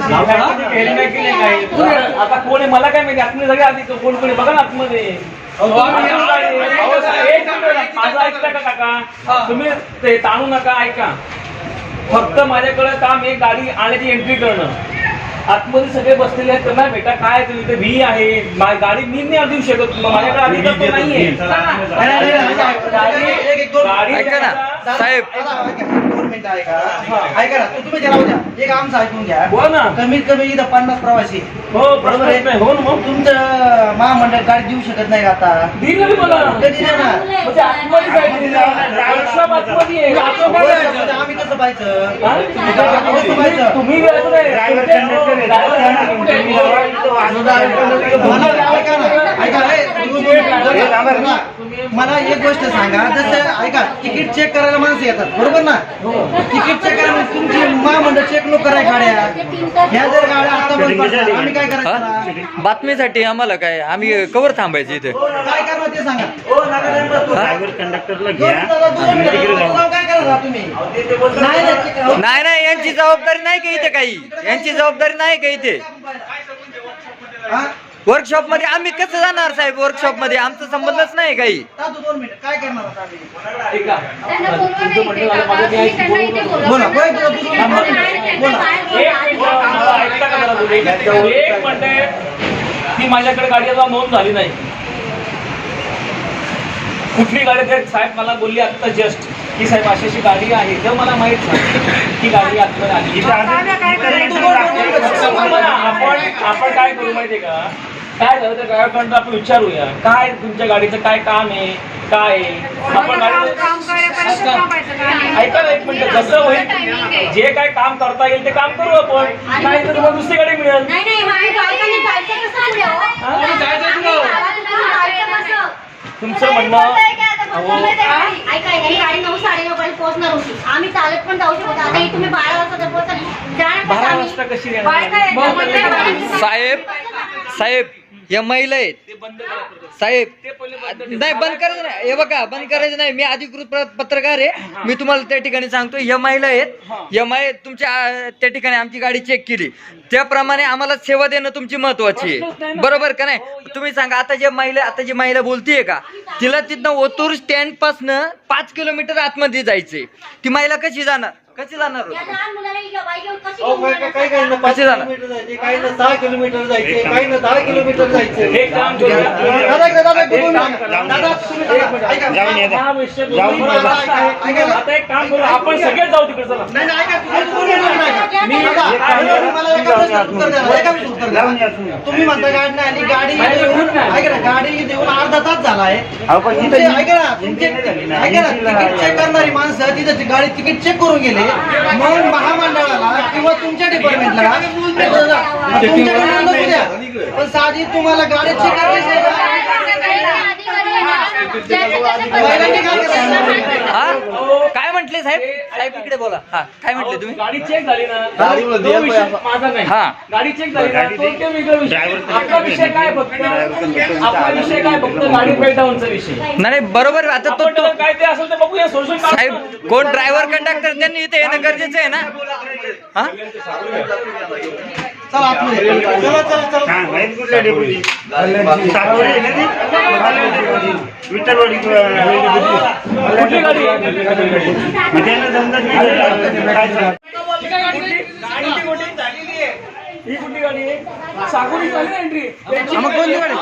Helmet केले काय? कोण- आता कोण आहे मला काय माहिती आतमध्ये सगळे आधी कोण कोणी बघा ना आतमध्ये. माझं ऐकता का काका? तुम्ही ते ताणू नका ऐका. फक्त माझ्याकडे काम एक गाडी आण्याची एंट्री करणं. आतमध्ये सगळे बसलेले आहेत त्यांना भेटा काय तुम्ही? इथे व्ही आहे. गाडी मी नाही देऊ शकत. माझ्याकडे अधिकार तो नाहीये? गाडी- एक- एक- दोन- गाडी ऐका ना. द्यायला- साहेब. ऐका, ना तू तुम्ही जरा एक आमचं ऐकून घ्या ना कमीत कमी इथं पन्नास प्रवासी हो बरोबर आहे हो ना मग तुमचं महामंडळ गाडी देऊ शकत नाही का आता दिलं मी मला कधी देणार म्हणजे आतमध्ये आतमध्ये आहे. आतमध्ये आम्ही कसं पाहायचं हा? तुम्ही नाही. ना हे, मला एक गोष्ट सांगा जसं ऐका तिकीट चेक करायला माणसं येतात बरोबर ना? तिकीट चेक करायला तुमची महामंडळ चेक लोक कराय गाड्या. ह्या जर गाड्या आता बंद आम्ही काय करायचं? हा? बातमीसाठी आम्हाला काय? आम्ही कवर थांबायचं इथे. काय करणार ते सांगा. ड्रायव्हर कंडक्टरला दोन घ्या. मिनिटं, दोन आणि तिकडे मिनिटं. जाऊ. जाऊ काय करणार तुम्ही? नाही नाही, check करा. नाही नाही यांची जबाबदारी नाही का इथे काही? यांची जबाबदारी नाही का इथे? हा? वर्कशॉपमध्ये आम्ही कसं जाणार साहेब? वर्कशॉपमध्ये आमचा संबंधच नाही काही. काय करणार आता की माझ्याकडे गाडी अजून नोंद झाली नाही. कुठली गाडी ते साहेब मला बोलली आता जस्ट की साहेब अशी अशी गाडी आहे जर मला माहीत नाही की गाडी आतमध्ये आली. आपण आपण काय करू माहितीये का? काय झालं तर ड्रायव्हर आपण विचारूया. काय तुमच्या गाडीचं काय काम आहे? काय आहे? आपण गाडी ऐका ना एक मिनिट. जसं होईल जे काय काम करता येईल ते काम करू आपण. नाही तर तुम्हाला दुसरी गाडी मिळेल. हो? तुमचं म्हणणं पोहोचणार होती आम्ही चालत पण जाऊ शकतो आता तुम्ही बारा वाजता जर पोहोचली जाणार कसं बारा आम्ही? वाजता कशी येणार? बारा काय? मग मग ते- काय? साहेब साहेब या महिला आहेत. साहेब. नाही बंद करायचं नाही. हे बघा बंद करायचं नाही. मी अधिकृत प्र- पत्रकार आहे. मी तुम्हाला त्या ठिकाणी सांगतो या महिला आहेत. या माय तुमच्या त्या ठिकाणी आमची गाडी चेक केली. त्याप्रमाणे आम्हाला सेवा देणं तुमची महत्वाची प्रश्नच नाही आहे ना. बरोबर का नाही? तुम्ही सांगा आता जे महिला आता जी महिला बोलतीये का तिला तिथनं ओतूर स्टँड पासनं पाच किलोमीटर आतमध्ये जायचंय. ती महिला कशी जाणार? कशी जाणार या होती? लहान मुलाला बाई घेऊन कशी अहो, घेऊन काय- जाणार? काय काय ना पाच कशी जाणार? किलोमीटर जायचे काही ना सहा किलोमीटर जायचे काही ना दहा किलोमीटर जायचे एक काम करूया. दादा दादा दादा एक बोलून काम नका. करा. दादा तुम्ही दादा, ऐका. जाऊन ये. हा विषय जाऊन बोलून बघा. आता आहे. ऐका ना. आता एक काम करू आपण सगळेच जाऊ तिकडे चला नाही नाही ऐका तुम्ही तुम्ही तुम्ही म्हणता गाडी नाही आली गाडी देऊन. ऐका ना गाडी देऊन अर्धा तास झाली ना. ऐका ना तिकीट चेक करणारी माणसं तिथं गाडी तिकीट चेक करून गेले. मग महामंडळाला किंवा तुमच्या डिपार्टमेंटला पण साधी तुम्हाला गाडी चेक करायची आहे का? महिलांनी काय करायचं? हा म्हंटले साहेब साहेब इकडे बोला. हा काय म्हंटले तुम्ही? गाडी चेक झाली ना तो विषय माझा नाही. हा. गाडी चेक झाली ना गाडी तो ते वेगळा विषय. ड्रायव्हर आपला विषय काय फक्त? आपला विषय काय फक्त गाडी ब्रेकडाऊनचा विषय? नाही नाही, बरोबर आहे. आता तो आपण तो काय ते असेल ते बघूया सोल्युशन साहेब कोण ड्रायव्हर कंडक्टर त्यांनी इथे येणं गरजेचं आहे ना? हा? चला आतमध्ये. चला चला चला. हा, कुठल्या डेपुटी? विठ्ठलवाडी कुठली गाडी? मग त्यांना समजत नाही काय सांग ही कुठली गाडी आहे? सागोली झाली ना एंट्री मग कोणती गाडी?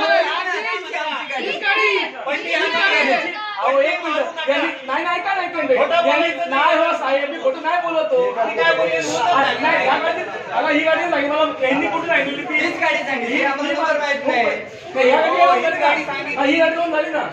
अहो एक मिनिट. त्यांनी- नाही नाही काय नाही नाही. हो साहेब मी खोटं नाही बोलतो नाही या गाडीत- अगं, ही गाडी नाही मला यांनी कुठे सांगितली ती? गाडी सांगितली ही गाडी झाली ना. हा, ही गाडी दोन झाली ना.